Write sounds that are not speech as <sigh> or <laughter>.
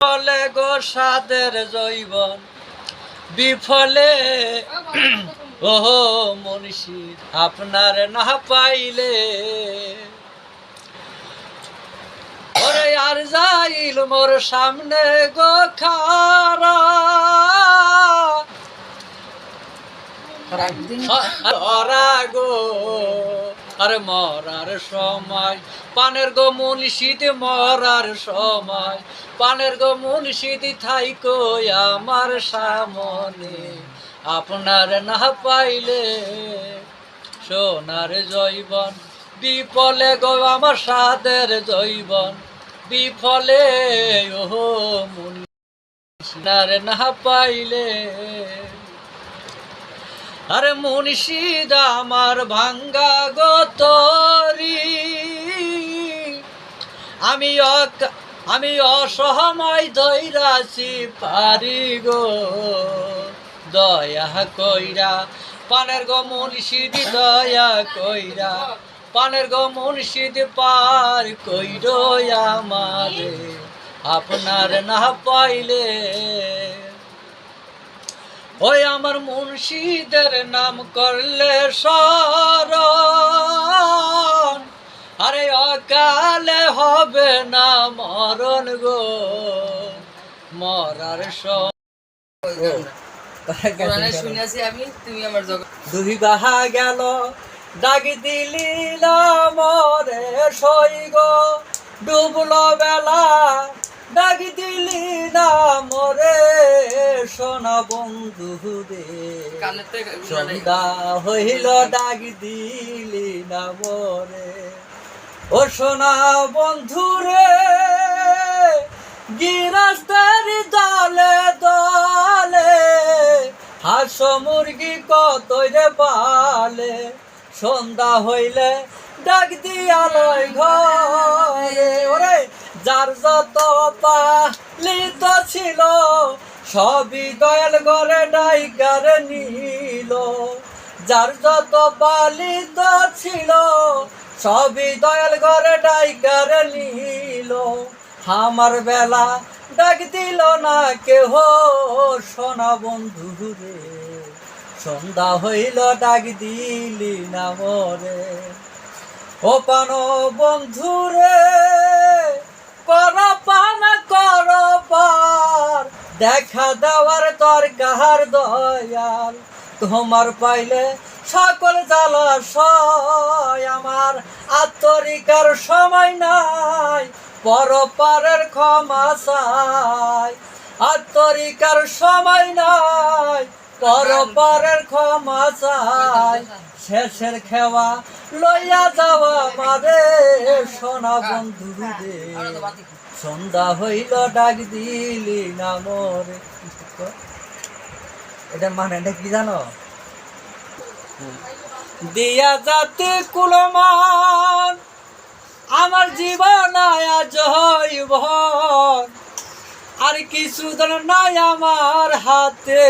ফলে গো সাদের জৈবন বিফলে <clears throat> ওহো মনীষী আপনার না পাইলে। ওরে আর যাইল মোর সামনে গো খারা। গো। আরে মরার সময়, পানের গো মুনশিদ মরার সময়, পানের গো মুনশিদ থাইকো আমার সামনে। আপনার না পাইলে সোনার জৈবন, বিফলে গো আমার সাদের জৈবন, বিফলে, ওহো মুনার না পাইলে আরে মুর্শিদ আমার ভাঙ্গা গতরি। আমি আমি অসহময় ধৈরাছি পারি গো। দয়া কইরা, পানের গো মুর্শিদ দয়া কইরা, পানের গো মুর্শিদ পার কইর আমারে। আপনার না পাইলে ওই আমার মুর্শিদের নাম করলে স্মরণ। আরে অকালে হবে না মরণ গো। মরার কোরআনে শুনেছি আমি তুমি আমার জগৎ। দুই বাহা গেল ডাকি দিলি মরে সই গো। ডুবলো বেলা ডাকি দিলি না মরে সোনা বন্ধু রে কানে সন্ধ্যা হইল ডাক দিলি না মরে। ও সোনা বন্ধু রে গিরাস্তার দলে দলে হাঁস মুরগি কত রে পালে। সন্ধ্যা হইলে ডাক দিয়ালয় ঘরে। ওরে যার যত পালিত ছিল সবই দয়াল ঘরে ডাইকার নিল। যার যত পালিত ছিল, সবই দয়াল ঘরে ডাইকার নিল। আমার বেলা ডাক দিল না কেহ, সোনা বন্ধু রে। সন্ধ্যা হইল, ডাক দিলি না মরে। ও পান বন্ধু দেখা দেওয়ার তোর কাহার দয়াল। তোমার পাইলে সকল জলাশয় আমার আত্মরিকার সময় নাই, পরপারের ক্ষমা চাই। আত্মরিকার সময় নাই, পরপারের ক্ষমা চাই। শেষের খেওয়া লইয়া যাওয়া মারে সোনা বন্ধু সন্ধ্যা হইল, ডাক দিলি না এটা মানে কি জানো? দিয়া যাতে কুলমান, আমার জীবন আয়া জৈব আর কিছু নাই আমার হাতে।